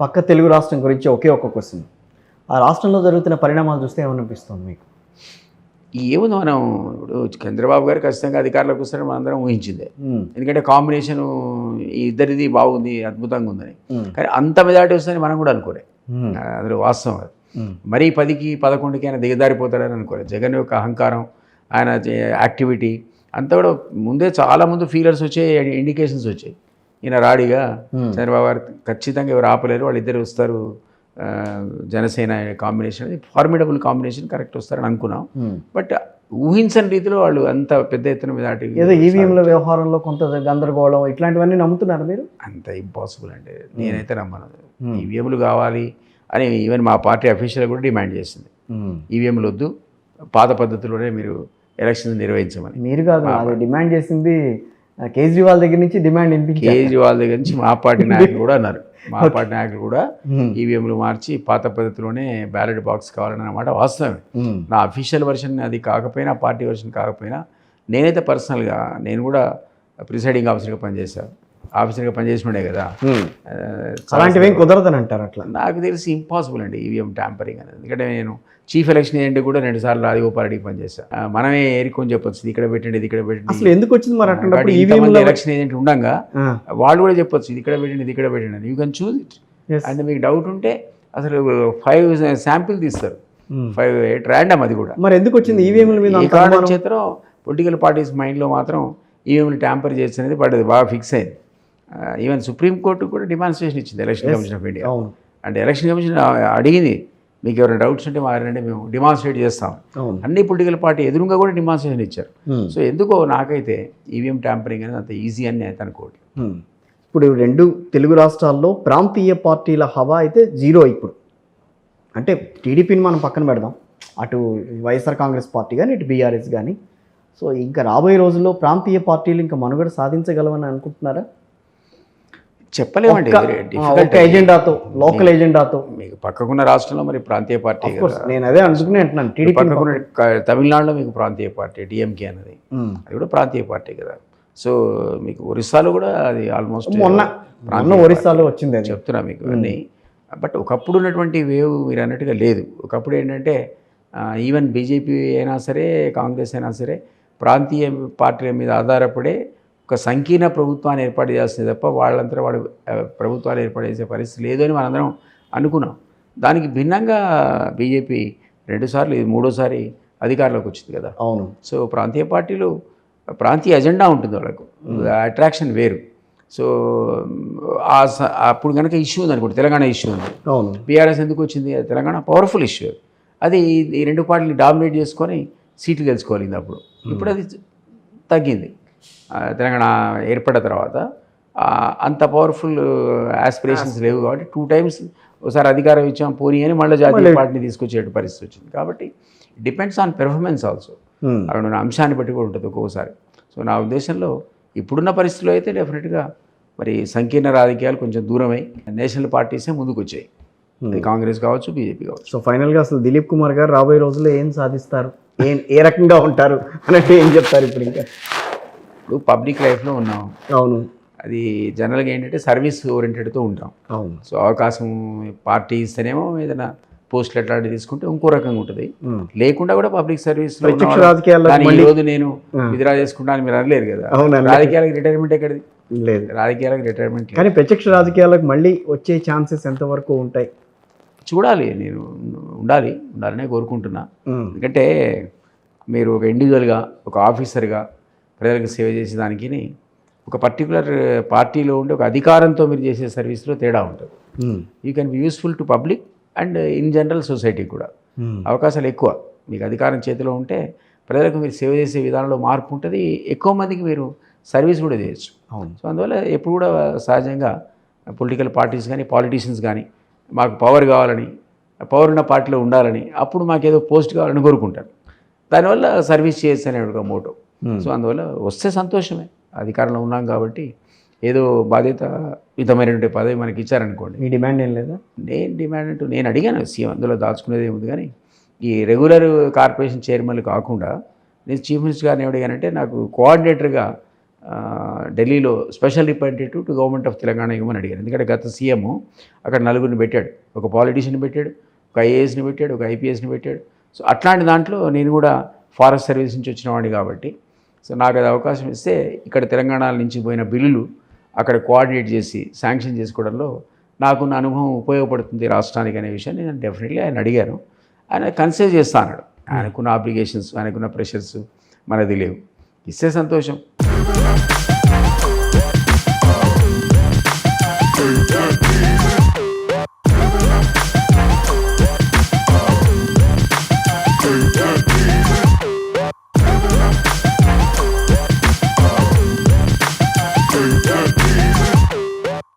పక్క తెలుగు రాష్ట్రం గురించి ఒకే ఒక్క క్వశ్చన్. ఆ రాష్ట్రంలో జరుగుతున్న పరిణామాలు చూస్తే ఏమనిపిస్తుంది మీకు? ఏముంది మనం ఇప్పుడు చంద్రబాబు గారు ఖచ్చితంగా అధికారంలోకి వస్తారని మనందరం ఊహించిందే. ఎందుకంటే కాంబినేషన్ ఇద్దరిది బాగుంది అద్భుతంగా ఉందని. కానీ అంత మెజార్టీ వస్తుందని మనం కూడా అనుకోలే. అందులో వాస్తవం అది. మరీ పదికి పదకొండుకి ఆయన దిగదారిపోతాడని అనుకోలేదు జగన్ యొక్క అహంకారం ఆయన యాక్టివిటీ అంతా కూడా ముందే చాలా ముందు ఫీలర్స్ వచ్చాయి ఇండికేషన్స్ వచ్చాయి. ఈయన రాడిగా. చంద్రబాబు గారు ఖచ్చితంగా ఎవరు ఆపలేరు వాళ్ళిద్దరు వస్తారు జనసేన కాంబినేషన్ అది ఫార్మిడబుల్ కాంబినేషన్ కరెక్ట్ వస్తారని అనుకున్నాం. బట్ ఊహించని రీతిలో వాళ్ళు అంత పెద్ద ఎత్తున మీద అటు ఏదో ఈవీఎంల వ్యవహారంలో కొంత గందరగోళం ఇట్లాంటివన్నీ నమ్ముతున్నారు మీరు? అంత ఇంపాసిబుల్ అంటే నేనైతే నమ్మను. ఈవీఎంలు కావాలి అని ఈవెన్ మా పార్టీ అఫీషియల్ కూడా డిమాండ్ చేసింది. ఈవీఎంలు వద్దు పాత పద్ధతిలోనే మీరు ఎలక్షన్ నిర్వహించమని. మీరు కాదు డిమాండ్ చేసింది కేజ్రీవాల్ దగ్గర నుంచి డిమాండ్ వినిపించారు. కేజ్రీవాల్ దగ్గర నుంచి మా పార్టీ నాయకులు కూడా అన్నారు. మా పార్టీ నాయకులు కూడా ఈవీఎంలు మార్చి పాత పద్ధతిలోనే బ్యాలెట్ బాక్స్ కావాలని అన్నమాట వాస్తవమే నా అఫీషియల్ వర్షన్ అది కాకపోయినా పార్టీ వర్షన్ కాకపోయినా నేనైతే పర్సనల్గా నేను కూడా ప్రిసైడింగ్ ఆఫీసర్గా పనిచేశాను. ఆఫీసర్గా పనిచేసినాడే కదా. అలాంటివి ఏం కుదరదని అంటారు అట్లా నాకు తెలిసి ఇంపాసిబుల్ అండి ఈవీఎం ట్యాంపరింగ్ అనేది. ఎందుకంటే నేను చీఫ్ ఎలక్షన్ ఏజెంట్ కూడా రెండు సార్లు రాజగోపాల్ రెడ్డికి పనిచేశాను ఆ, మనమే ఏరుకొని చెప్పొచ్చు. ఇది ఇక్కడ పెట్టండి ఇది ఇక్కడ పెట్టండి. అసలు ఎందుకు వచ్చింది మరి ఎలక్షన్ ఏజెంట్ ఉండగా వాళ్ళు కూడా చెప్పొచ్చు ఇది ఇక్కడ పెట్టండి ఇది ఇక్కడ పెట్టండి అని. You can choose it and మీకు డౌట్ ఉంటే అసలు ఫైవ్ శాంపిల్ తీస్తారు. ఫైవ్ ఎయిట్ ర్యాండమ్ అది కూడా. మరి ఎందుకు వచ్చింది ఈవీఎంల మీద కారణం? చేతనం పొలిటికల్ పార్టీస్ మైండ్లో మాత్రం ఈవీఎంలు ట్యాంపర్ చేసి అనేది పడ్డది బాగా ఫిక్స్ అయింది. ఈవెన్ సుప్రీంకోర్టు కూడా డిమాన్స్ట్రేషన్ ఇచ్చింది ఎలక్షన్ కమిషన్ ఆఫ్ ఇండియా. అవును. అంటే ఎలక్షన్ కమిషన్ అడిగింది మీకు ఎవరైనా డౌట్స్ ఉంటే మా రండి మేము డిమాన్స్ట్రేట్ చేస్తాం. అన్ని పొలిటికల్ పార్టీ ఎదురుగా కూడా డిమాన్స్ట్రేషన్ ఇచ్చారు. ఉమ్, సో ఎందుకో నాకైతే ఈవీఎం ట్యాంపరింగ్ అనేది అంత ఈజీ అని నేను అనుకోవట్లేదు. ఉమ్. ఇప్పుడు రెండు తెలుగు రాష్ట్రాల్లో ప్రాంతీయ పార్టీల హవా అయితే జీరో ఇప్పుడు. అంటే టీడీపీని మనం పక్కన పెడదాం. అటు వైఎస్ఆర్ కాంగ్రెస్ పార్టీ కానీ ఇటు బీఆర్ఎస్ కానీ సో ఇంకా రాబోయే రోజుల్లో ప్రాంతీయ పార్టీలు ఇంకా మనుగడ సాధించగలవని అనుకుంటున్నారా? చెప్పలేమండి ఎజెండాతో లోకల్ ఎజెండాతో. మీకు పక్కకున్న రాష్ట్రంలో మరి ప్రాంతీయ పార్టీ నేను అదే అనుకునే అంటున్నాను. టీడీపీ పక్కకున్న తమిళనాడులో మీకు ప్రాంతీయ పార్టీ డిఎంకే అనేది. అది కూడా ప్రాంతీయ పార్టీ కదా. సో మీకు ఒరిస్సాలో కూడా అది ఆల్మోస్ట్ మొన్న మొన్న ఒరిస్సాలో వచ్చింది చెప్తున్నా మీకు అన్నీ. బట్ ఒకప్పుడు ఉన్నటువంటి వేవ్ మీరు అన్నట్టుగా లేదు. ఒకప్పుడు ఏంటంటే ఈవెన్ బీజేపీ అయినా సరే కాంగ్రెస్ అయినా సరే ప్రాంతీయ పార్టీల మీద ఆధారపడే ఒక సంకీర్ణ ప్రభుత్వాన్ని ఏర్పాటు చేస్తుంది తప్ప వాళ్ళంతా వాడు ప్రభుత్వాలు ఏర్పాటు చేసే పరిస్థితి లేదు అని మనందరం అనుకున్నాం. దానికి భిన్నంగా బీజేపీ రెండుసార్లు ఇది మూడోసారి అధికారంలోకి వచ్చింది కదా. అవును. సో ప్రాంతీయ పార్టీలు ప్రాంతీయ ఎజెండా ఉంటుంది వాళ్ళకు. అట్రాక్షన్ వేరు. సో ఆ అప్పుడు కనుక ఇష్యూ ఉంది అనుకోండి తెలంగాణ ఇష్యూ ఉంది. అవును. బీఆర్ఎస్ ఎందుకు వచ్చింది? అది తెలంగాణ పవర్ఫుల్ ఇష్యూ. అది ఈ రెండు పార్టీలు డామినేట్ చేసుకొని సీట్లు గెలుచుకోవాలి అప్పుడు ఇప్పుడు అది తగ్గింది. తెలంగాణ ఏర్పడిన తర్వాత అంత పవర్ఫుల్ ఆస్పిరేషన్స్ లేవు కాబట్టి టూ టైమ్స్ ఒకసారి అధికారం ఇచ్చాం పోనీ అని మళ్ళీ జాతీయ పార్టీని తీసుకొచ్చే పరిస్థితి వచ్చింది. కాబట్టి డిపెండ్స్ ఆన్ పెర్ఫార్మెన్స్ ఆల్సో అక్కడ ఉన్న అంశాన్ని బట్టి కూడా ఉంటుంది ఒక్కొక్కసారి సో నా ఉద్దేశంలో ఇప్పుడున్న పరిస్థితిలో అయితే డెఫినెట్గా మరి సంకీర్ణ రాజకీయాలు కొంచెం దూరమై. నేషనల్ పార్టీసే ముందుకు వచ్చాయి అది కాంగ్రెస్ కావచ్చు బీజేపీ కావచ్చు. సో ఫైనల్గా అసలు దిలీప్ కుమార్ గారు రాబోయే రోజుల్లో ఏం సాధిస్తారు? ఏం ఏ రకంగా ఉంటారు? అన్నట్టు ఏం చెప్తారు ఇప్పుడు ఇంకా? ఇప్పుడు పబ్లిక్ లైఫ్లో ఉన్నాం. అవును. అది జనరల్గా ఏంటంటే సర్వీస్ ఓరియంటెడ్తో ఉంటాం. అవును. సో అవకాశం పార్టీ ఇస్తేనేమో ఏదైనా పోస్టులు ఎట్లాంటివి తీసుకుంటే ఇంకో రకంగా ఉంటుంది. లేకుండా కూడా పబ్లిక్ సర్వీస్ ఈ రోజు నేను విత్డ్రా చేసుకుంటాను మీరు అనలేరు కదా. రాజకీయాలకు రిటైర్మెంట్ ఎక్కడిది? లేదు. రాజకీయాలకు రిటైర్మెంట్. కానీ ప్రత్యక్ష రాజకీయాలకు మళ్ళీ వచ్చే ఛాన్సెస్ ఎంతవరకు ఉంటాయి? చూడాలి నేను ఉండాలి ఉండాలనే కోరుకుంటున్నా. ఎందుకంటే మీరు ఒక ఇండివిజువల్గా ఒక ఆఫీసర్గా ప్రజలకు సేవ చేసేదానికి ఒక పర్టికులర్ పార్టీలో ఉండే ఒక అధికారంతో మీరు చేసే సర్వీస్లో తేడా ఉంటుంది. You can be useful to public and in general society కూడా. ఉమ్, అవకాశాలు ఎక్కువ. మీకు అధికారం చేతిలో ఉంటే ప్రజలకు మీరు సేవ చేసే విధానంలో మార్పు ఉంటుంది. ఎక్కువ మందికి మీరు సర్వీస్ కూడా చేయొచ్చు. అవును. సో అందువల్ల ఎప్పుడు కూడా సహజంగా పొలిటికల్ పార్టీస్ కానీ పాలిటీషియన్స్ కానీ మాకు పవర్ కావాలని పవర్ ఉన్న పార్టీలో ఉండాలని అప్పుడు మాకేదో పోస్ట్ కావాలని కోరుకుంటారు. దానివల్ల సర్వీస్ చేయొచ్చు అనే ఒక మోటో Hmm. సో అందువల్ల వస్తే సంతోషమే. అధికారంలో ఉన్నాం కాబట్టి ఏదో బాధ్యతాయుతమైనటువంటి పదవి మనకి ఇచ్చారనుకోండి. మీ డిమాండ్ ఏం లేదా? నేను డిమాండ్ అంటూ నేను అడిగాను సీఎం అందులో దాచుకునేది ఏముంది కానీ ఈ రెగ్యులర్ కార్పొరేషన్ చైర్మన్లు కాకుండా నేను చీఫ్ మినిస్టర్ గారిని ఏమడిగానంటే నాకు కోఆర్డినేటర్గా ఢిల్లీలో special representative to government of Telangana ఇవ్వమని అడిగాను. ఎందుకంటే గత సీఎం అక్కడ నలుగురిని పెట్టాడు. ఒక పాలిటీషియన్ పెట్టాడు ఒక ఐఏఎస్ని పెట్టాడు ఒక ఐపీఎస్ని పెట్టాడు. సో అట్లాంటి దాంట్లో నేను కూడా ఫారెస్ట్ సర్వీస్ నుంచి వచ్చిన వాడిని కాబట్టి సో నాకు అది అవకాశం ఇస్తే ఇక్కడ తెలంగాణ నుంచి పోయిన బిల్లులు అక్కడ కోఆర్డినేట్ చేసి శాంక్షన్ చేసుకోవడంలో నాకున్న అనుభవం ఉపయోగపడుతుంది రాష్ట్రానికి అనే విషయాన్ని నేను డెఫినెట్లీ ఆయన అడిగాను ఆయన కన్సిడర్ చేస్తా అన్నాడు. ఆయనకున్న అప్లికేషన్స్ ఆయనకున్న ప్రెషర్స్ మనది లేవు. ఇస్తే సంతోషం.